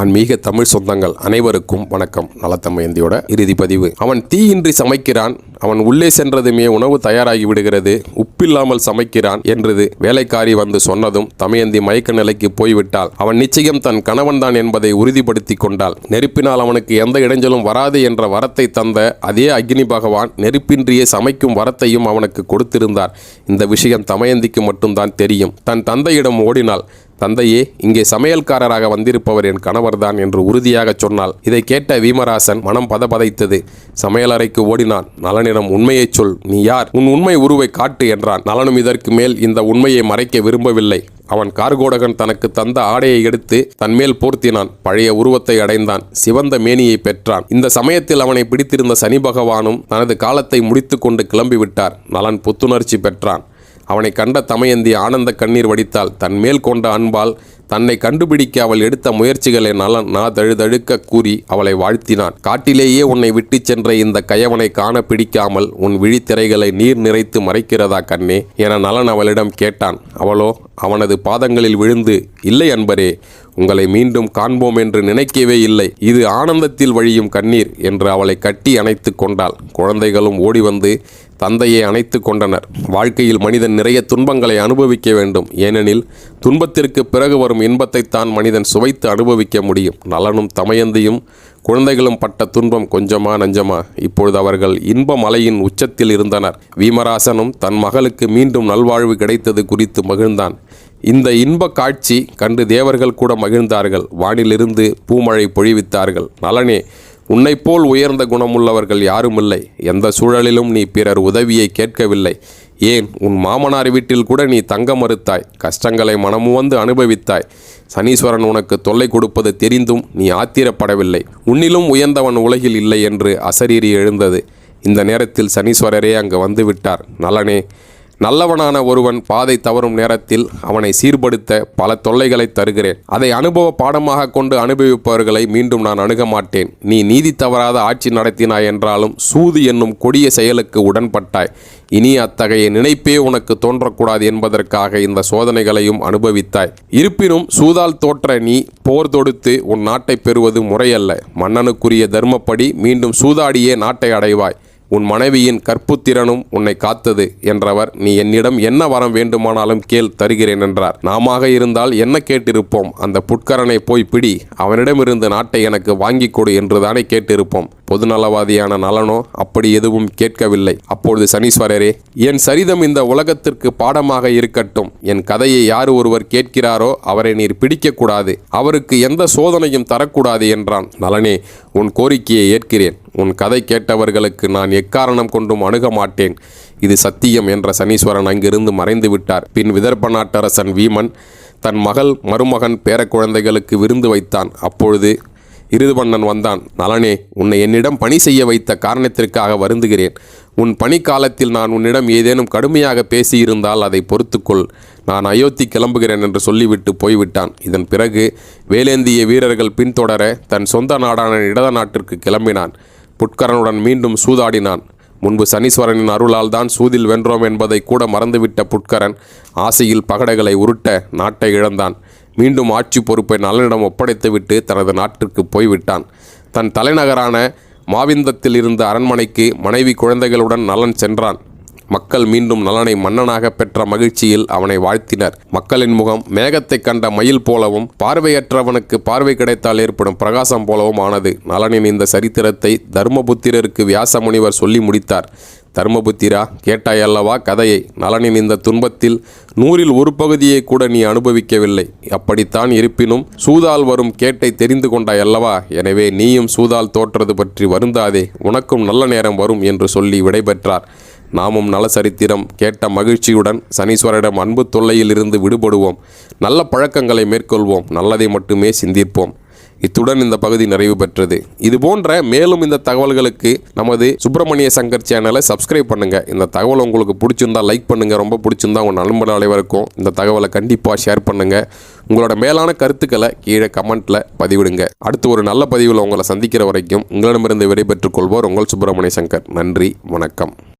ஆன்மீக தமிழ் சொந்தங்கள் அனைவருக்கும் வணக்கம். நலத்தமயந்தியோட இறுதி பதிவு. அவன் தீயின்றி சமைக்கிறான். அவன் உள்ளே சென்றதுமே உணவு தயாராகி விடுகிறது. உப்பில்லாமல் சமைக்கிறான் என்றது வேலைக்காரி வந்து சொன்னதும் தமயந்தி மயக்க நிலைக்கு போய்விட்டால் அவன் நிச்சயம் தன் கணவன் தான் என்பதை உறுதிப்படுத்தி கொண்டாள். நெருப்பினால் அவனுக்கு எந்த இடைஞ்சலும் வராது என்ற வரத்தை தந்த அதே அக்னி பகவான் நெருப்பின்றியே சமைக்கும் வரத்தையும் அவனுக்கு கொடுத்திருந்தார். இந்த விஷயம் தமயந்திக்கு மட்டும்தான் தெரியும். தன் தந்தையிடம் ஓடினாள். தந்தையே இங்கே சமையல்காரராக வந்திருப்பவர் என் கணவர்தான் என்று உறுதியாக சொன்னாள் இதை கேட்ட வீமராசன் மனம் பதபதைத்தது. சமையலறைக்கு ஓடினான். நலனிடம் உண்மையைச் சொல். நீ யார்? உன் உண்மை உருவை காட்டு என்றான். நலனும் இதற்கு மேல் இந்த உண்மையை மறைக்க விரும்பவில்லை. அவன் கார்கோடகன் தனக்கு தந்த ஆடையை எடுத்து தன்மேல் போர்த்தினான். பழைய உருவத்தை அடைந்தான். சிவந்த மேனியை பெற்றான். இந்த சமயத்தில் அவனை பிடித்திருந்த சனி பகவானும் தனது காலத்தை முடித்துக்கொண்டு கிளம்பிவிட்டார். நலன் புத்துணர்ச்சி பெற்றான். அவனை கண்ட தமயந்தி ஆனந்த கண்ணீர் வடித்தாள். தன்மேல் கொண்ட அன்பால் தன்னை கண்டுபிடிக்க அவள் எடுத்த முயற்சிகளை நலன் நா தழுதழுக்க கூறி அவளை வாழ்த்தினான். காட்டிலேயே உன்னை விட்டுச் சென்ற இந்த கயவனை காண பிடிக்காமல் உன் விழித்திரைகளை நீர் நிறைத்து மறைக்கிறதா கண்ணே? என நலன் அவளிடம் கேட்டான். அவளோ அவனது பாதங்களில் விழுந்து இல்லை அன்பரே உங்களை மீண்டும் காண்போம் என்று நினைக்கவே இல்லை. இது ஆனந்தத்தில் வழியும் கண்ணீர் என்று அவளை கட்டி அணைத்து கொண்டாள். குழந்தைகளும் ஓடி வந்து தந்தையை அணைத்து கொண்டனர். வாழ்க்கையில் மனிதன் நிறைய துன்பங்களை அனுபவிக்க வேண்டும். ஏனெனில் துன்பத்திற்கு பிறகு வரும் இன்பத்தைத்தான் மனிதன் சுவைத்து அனுபவிக்க முடியும். நலனும் தமயந்தியும் குழந்தைகளும் பட்ட துன்பம் கொஞ்சமா நஞ்சமா? இப்பொழுது அவர்கள் இன்ப மலையின் உச்சத்தில் இருந்தனர். வீமராசனும் தன் மகளுக்கு மீண்டும் நல்வாழ்வு கிடைத்தது குறித்து மகிழ்ந்தான். இந்த இன்ப காட்சி கண்டு தேவர்கள் கூட மகிழ்ந்தார்கள். வானிலிருந்து பூமழை பொழிவித்தார்கள். நலனே உன்னைப்போல் உயர்ந்த குணமுள்ளவர்கள் யாருமில்லை. எந்த சூழலிலும் நீ பிறர் உதவியை கேட்கவில்லை. ஏன்? உன் மாமனார் வீட்டில் கூட நீ தங்க மறுத்தாய். கஷ்டங்களை மனமுவந்து அனுபவித்தாய். சனீஸ்வரன் உனக்கு தொல்லை கொடுப்பது தெரிந்தும் நீ ஆத்திரப்படவில்லை. உன்னிலும் உயர்ந்தவன் உலகில் இல்லை என்று அசரீரி எழுந்தது. இந்த நேரத்தில் சனீஸ்வரரே அங்கு வந்துவிட்டார். நலனே நல்லவனான ஒருவன் பாதை தவறும் நேரத்தில் அவனை சீர்படுத்த பல தொல்லைகளை தருகிறேன். அதை அனுபவ பாடமாக கொண்டு அனுபவிப்பவர்களை மீண்டும் நான் அணுக மாட்டேன். நீ நீதி தவறாத ஆட்சி நடத்தினாய் என்றாலும் சூது என்னும் கொடிய செயலுக்கு உடன்பட்டாய். இனி அத்தகைய நினைப்பே உனக்கு தோன்றக்கூடாது என்பதற்காக இந்த சோதனைகளையும் அனுபவித்தாய். இருப்பினும் சூதால் தோற்ற நீ போர் தொடுத்து உன் நாட்டை பெறுவது முறையல்ல. மன்னனுக்குரிய தர்மப்படி மீண்டும் சூதாடியே நாட்டை அடைவாய். உன் மனைவியின் கற்புத்திறனும் உன்னை காத்தது என்றவர் நீ என்னிடம் என்ன வரம் வேண்டுமானாலும் கேள் தருகிறேன் என்றார். நாமாக இருந்தால் என்ன கேட்டிருப்போம்? அந்த புட்கரனை போய் பிடி அவனிடமிருந்து நாட்டை எனக்கு வாங்கி கொடு என்றுதானே கேட்டிருப்போம். பொதுநலவாதியான நலனோ அப்படி எதுவும் கேட்கவில்லை. அப்பொழுது சனீஸ்வரரே என் சரிதம் இந்த உலகத்திற்கு பாடமாக இருக்கட்டும். என் கதையை யார் ஒருவர் கேட்கிறாரோ அவரை நீர் பிடிக்கக்கூடாது. அவருக்கு எந்த சோதனையும் தரக்கூடாது என்றான். நலனே உன் கோரிக்கையை ஏற்கிறேன். உன் கதை கேட்டவர்களுக்கு நான் எக்காரணம் கொண்டும் அணுக மாட்டேன். இது சத்தியம் என்ற சனீஸ்வரன் அங்கிருந்து மறைந்து விட்டார். பின் விதர்ப்ப நாட்டரசன் வீமன் தன் மகள் மருமகன் பேரக்குழந்தைகளுக்கு விருந்து வைத்தான். அப்பொழுது இருதுபண்ணன் வந்தான். நலனே உன்னை என்னிடம் பணி செய்ய வைத்த காரணத்திற்காக வருந்துகிறேன். உன் பணிக்காலத்தில் நான் உன்னிடம் ஏதேனும் கடுமையாக பேசியிருந்தால் அதை பொறுத்துக்கொள். நான் அயோத்தி கிளம்புகிறேன் என்று சொல்லிவிட்டு போய்விட்டான். இதன் பிறகு வேலேந்திய வீரர்கள் பின்தொடர தன் சொந்த நாடான இடத நாட்டிற்கு கிளம்பினான். புட்கரனுடன் மீண்டும் சூதாடினான். முன்பு சனீஸ்வரனின் அருளால் தான் சூதில் வென்றோம் என்பதை கூட மறந்துவிட்ட புட்கரன் ஆசையில் பகடைகளை உருட்ட நாட்டை இழந்தான். மீண்டும் ஆட்சி பொறுப்பை நலனிடம் ஒப்படைத்துவிட்டு தனது நாட்டிற்கு போய்விட்டான். தன் தலைநகரான மாவிந்தத்தில் இருந்த அரண்மனைக்கு மனைவி குழந்தைகளுடன் நலன் சென்றான். மக்கள் மீண்டும் நலனை மன்னனாக பெற்ற மகிழ்ச்சியில் அவனை வாழ்த்தினர். மக்களின் முகம் மேகத்தை கண்ட மயில் போலவும் பார்வையற்றவனுக்கு பார்வை கிடைத்தால் ஏற்படும் பிரகாசம் போலவும் ஆனது. நலனின் இந்த சரித்திரத்தை தர்மபுத்திரருக்கு வியாச முனிவர் சொல்லி முடித்தார். தர்மபுத்திரா கேட்டாயல்லவா கதையை? நலனின் இந்த துன்பத்தில் நூறில் ஒரு பகுதியை கூட நீ அனுபவிக்கவில்லை. அப்படித்தான் இருப்பினும் சூதால் வரும் கேட்டை தெரிந்து கொண்டாயல்லவா எனவே நீயும் சூதால் தோற்றது பற்றி வருந்தாதே உனக்கும் நல்ல நேரம் வரும் என்று சொல்லி விடைபெற்றார். நாமும் நல சரித்திரம் கேட்ட மகிழ்ச்சியுடன் சனீஸ்வரிடம் அன்பு தொல்லையிலிருந்து விடுபடுவோம். நல்ல பழக்கங்களை மேற்கொள்வோம். நல்லதை மட்டுமே சிந்திப்போம். இத்துடன் இந்த பகுதி நிறைவு பெற்றது. இது போன்ற மேலும் இந்த தகவல்களுக்கு நமது சுப்பிரமணிய சங்கர் சேனலை சப்ஸ்கிரைப் பண்ணுங்கள் இந்த தகவல் உங்களுக்கு பிடிச்சிருந்தா லைக் பண்ணுங்கள் ரொம்ப பிடிச்சிருந்தா உங்கள் நண்பர் அனைவருக்கும் இந்த தகவலை கண்டிப்பாக ஷேர் பண்ணுங்கள் உங்களோட மேலான கருத்துக்களை கீழே கமெண்ட்டில் பதிவிடுங்க. அடுத்து ஒரு நல்ல பதிவில் உங்களை சந்திக்கிற வரைக்கும் உங்களிடமிருந்து விடைபெற்றுக் கொள்வோர் உங்கள் சுப்பிரமணிய சங்கர். நன்றி வணக்கம்.